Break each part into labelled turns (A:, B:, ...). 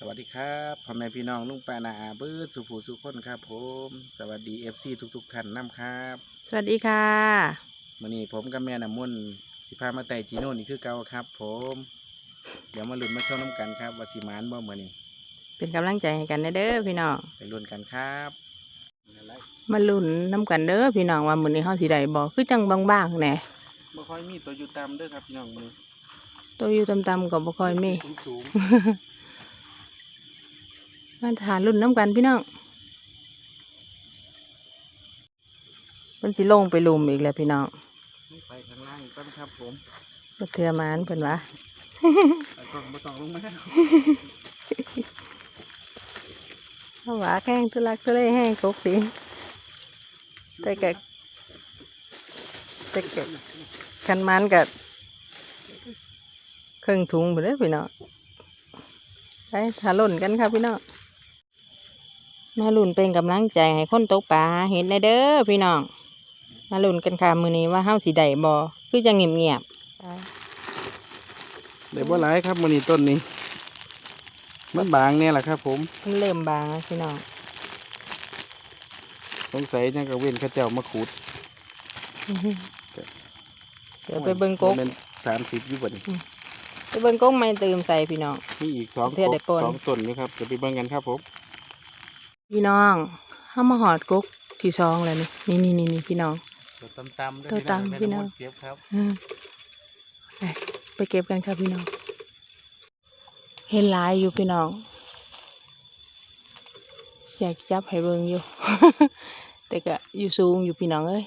A: สวัสดีครับพ่อแม่พี่น้องลุงปานาอาเบิร์ดสุภูสุคนครับผม สวัสดีเอฟซีทุกๆท่านนํครับ
B: สวัสดีค่ะ
A: วันนี้ผมกับแม่น้ำมนต์สิพามาไต่จีโน่นี่คือเก่าครับ ผม เดี๋ยวมาลุ้นมาชมน้ำกันครับว่าสิหมานบ่เมื่อนี้
B: เป็นกำลังใจให้กันเด้อพี่น้อง
A: ไปลุ้นกันครับ
B: มาลุ้นน้ำกันเด้อพี่น้องว่ามื้อนี้เฮาสิได้บ่คือจังบางๆแหน่
A: บ่ค่อยมีตัวอยู่ตามเด้อครับพี่น้องมือ
B: ตัวอยู่ต่ำๆก็บ่ค่อยมี
A: สูงสูง
B: มาทานลุ้นน้ำกันพี่น้องเพิ่นสิลงไปลุมอีกแล้วพี่น้อง
A: ไปข้างล่างก่อนครับผม
B: บ่เทื่อหมานเพิ่นว่า
A: ไปก่อนบ่ต้องลงมา
B: เฮาว่าแข้งทุลักทุเลแห้งกกสิแต่ก็แต่ก็คันมันก็ครึ่งถุงไปเด้อพี่น้องไปทาลุ่นกันครับพี่น้อง มาลุ่นเป็นกำลังใจให้คนตกปลาหาเห็นได้เด้อพี่น้อง มาลุ่นกันค่ะมื้อนี้ว่าเฮาสิได้บ่คือจะเงียบๆไป
A: เดี๋ยวบ่หลายครับมือนี้ต้นนี้ มันบางเนี่ยแหละครับ ผม
B: มันเริ่มบางแล้วพี่น้อง
A: สงสัยยังกระเว้นเข้าเจ้ามาขูด
B: เดี๋ยวไปเบิ่งกก
A: เป็นสามสิบอยู่บ่นี่
B: ไปเบิ่งกกไม่ตื่มใส่พี่น้อง
A: มีอีกสอง
B: เทื่อได้ปน
A: สองต้นอยู่ครับเดี๋ยวไปเบิ่งกันครับผม
B: พี่น้องเฮามาหอดกกที่สองแล้วนี่นี่นี่นี่พี่น้อง
A: ตัวตำๆ
B: ตัวตำพี่น้อง
A: เก็บครับ
B: อืมไปไปเก็บกันครับพี่น้อง เห็นหลายอยู่พี่น้อง อยากจับให้เบิ่งอยู่ แต่ก็อยู่สูงอยู่พี่น้องเอ้ย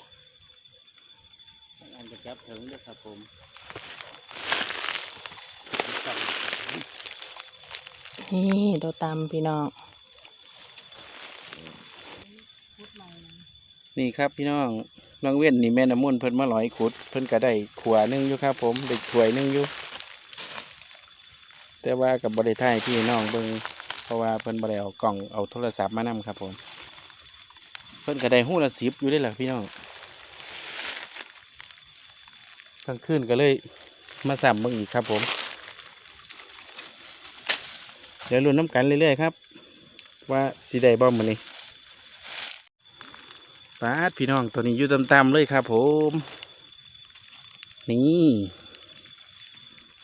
A: อันจะจับถึงด้วยครับผม
B: นี่ตัวตำพี่น้อง
A: นี่ครับพี่น้องน้องเว้นนี่แม่น้ำมนต์เพิ่นมาลอยขุด เพิ่นก็ได้ขวานึงอยู่ครับ ผมได้ถ้วยนึงอยู่แต่ว่ากับบริไทยพี่น้องเบิ่งเพราะว่าเพิ่นบ่ได้เอากล่องเอาโทรศัพท์มานํครับ ผม เพิ่นก็ได้หู้ละสิบอยู่ได้หละพี่น้องกลางคืนก็เลยมาสั่มเบิ่งอีกครับ ผม เดี๋ยวลุ้นน้ำกันเรื่อยๆครับ ว่าสีได้บ่มื้อนี้ ปาดพี่น้องตัวนี้อยู่ต่ำๆเลยครับ ผม นี่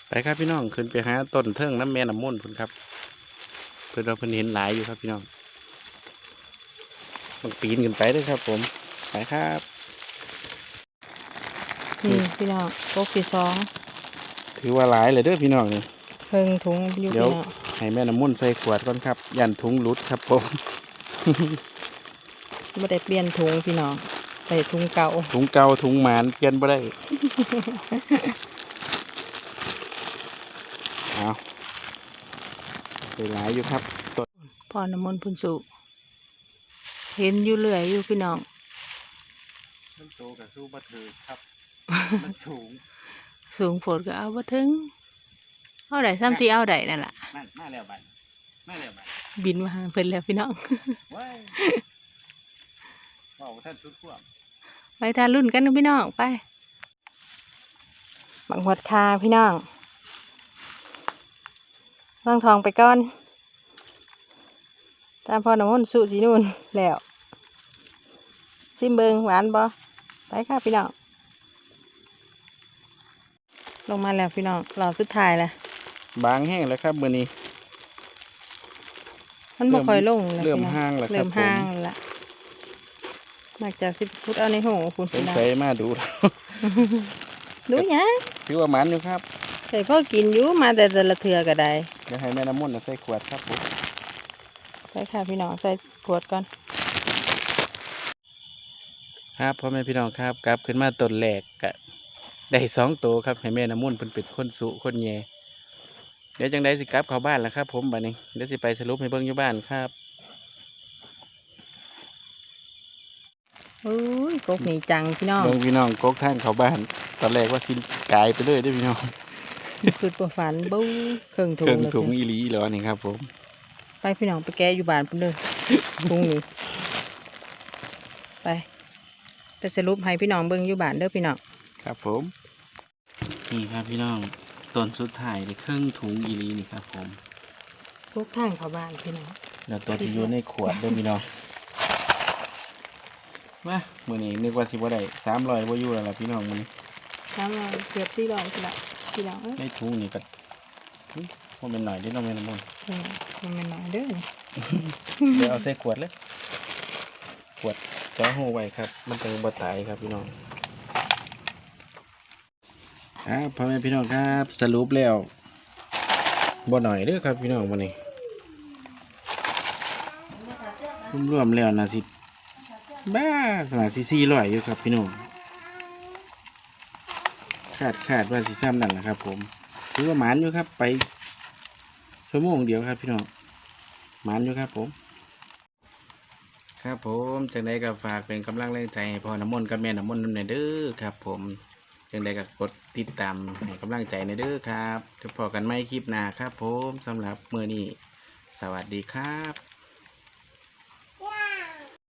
A: ไปครับพี่น้องขึ้นไปหาต้นเทิงน้ำแม่น้ำมนต์พุ่นครับเพื่อนเราเพิ่นเห็นหลายอยู่ครับพี่น้องต้องปีนขึ้นไปด้วยครับ ผมไปครับ
B: นี่พี่น้องกกที่สอง
A: ถือว่าหลายเลยเด้อพี่น้องนี่
B: เพิ่งถุงอยู่
A: เดี๋
B: พี่
A: ยว
B: น้อง
A: ให้แม่น้ำมนต์ใส่ขวดก่อนครับ ยันถุงหลุดครับผม
B: ไม่ได้เปลี่ยนถุงพี่น้องใส่ถุงเก่า
A: ถุงเก่าถุงหมานเปลี่ยนบ่ได้เอาไปหลายอยู่ครับ
B: พ่อน้ำมนต์พุ่นสุเห็นอยู่เรื่อยอยู่พี่น้อง
A: มันโตกับสู้บัถือครับ มันสูง
B: สูงโผดก็เอาบ่ถึงเอาได้ซ้ำที่เอาได้นั่นล่ะ
A: นั่นมาแล้วบัดมาแล้วบัด
B: บินมาหาเพิ่นแล้วพี่น้อง
A: ว้าย บอกท่านสุดขั้ว
B: ไปทานรุ่นกันนะพี่น้องไปบังหัดคาพี่น้องวางทองไปก่อน ตามพ่อน้ำมนต์สุสีนูนแล้วซิมเบิงหวานบ่ไปค่ะพี่น้อง ลงมาแล้วพี่น้องรอบสุดท้ายแล้ว
A: บางแห้งแล้วครับมื้อนี้
B: มันบ่ค่อยลงแล้ว
A: เริ่ม
B: พี่น้อ
A: ห่างแล้วครับ
B: เริ่ม
A: ผม
B: ห่างแล้ว นอกจากสิบฟุตเอาในหูคุณ
A: ส
B: พี่
A: ง
B: น้อง
A: สัยมาดูแล้ว
B: ดูหยัง
A: ถือว่าหมันอยู่ครับ
B: ใส่พ่อกินอยู่มาแต่แต่ละเทือก็ได้
A: เดี๋ยวให้แม่น้ำมนต์น่ะใส่ขวดครับผม
B: ใส่ค่ะพี่น้องใส่ขวดก่อน
A: ครับพ่อแม่พี่น้องครับกลับขึ้นมาต้นแรกก็ได้สองตัวครับให้แม่น้ำมนต์เพิ่นเป็นคนสุคนแย่เดี๋ยวจังได้สิกลับเข้าบ้านแล้วครับ ผมบัดนี้เดี๋ยวสิไปสรุปให้เบิ่งอยู่บ้านครับ
B: อุ้ยกกนี่จังพี่น้อง
A: เบิ่งพี่น้องกกทางเข้าบ้านตอนแรกว่าสิกายไปเลยเด้อพี่น้อง
B: คือประฝันบู๊เครื่องถุ
A: เครื่อง
B: แล้ว
A: ถุง
B: พี่
A: อีหลีแล้วนี่ครับ ผม
B: ไปพี่น้องไปแก้อยู่บ้านพุ่นเด้อถุงนี้ไปไปสรุปให้พี่น้องเบิ่งอยู่บ้านเด้อพี่น้อง
A: ครับ ผม นี่ครับพี่น้องต้นสุดท้ายเลยเครื่องถุงอีหลีนี่ครับ ผม
B: เคพวกทางเขาบ้านพี่น้อง
A: แล้วตัวที่อยู่ในขวดเด้อพี่น้อง มามื้อนี้นึกว่าสิบ่ได้300บ่อยู่แล้วล่ะพี่น้องมื้อนี้
B: น้ำมันเกือบสี่ร้อยพี่น้องพี่น้องเอ้ย
A: ในถุงนี่ก็อุ๊ยบ่แม่นหน่อยเด้อน้องแม่นบ่
B: เออมันไม่น้อยเด้อนี่
A: เดี๋ยวเอาใส่ขวดเลยขวดเจ้าหูไว้ครับ มันจะบ่ตายครับพี่น้องครับพ่อแม่พี่น้องครับ สรุปแล้วบ่หน่อยเด้อครับพี่น้องวันนี้รวมๆแล้วนะสิ บ้าขนาดสิสี่ร้อยอยู่ครับพี่น้องคาดคาดว่าสิซ้ำนั่นแหละครับ ผมถือว่าหมานอยู่ครับ ไปชั่วโมงเดียวครับ พี่น้องหมานอยู่ครับ ผม ครับผมจังใดก็ฝากเป็นกำลังแรงใจให้พ่อน้ำมนต์กับแม่น้ำมนต์นั่นเด้อครับ ผมจังใดก็กดติดตามให้กำลังใจในเด้อครับจะพอกันไม่คลิปหน้าครับ ผมสำหรับเมื้อนี้สวัสดีครับ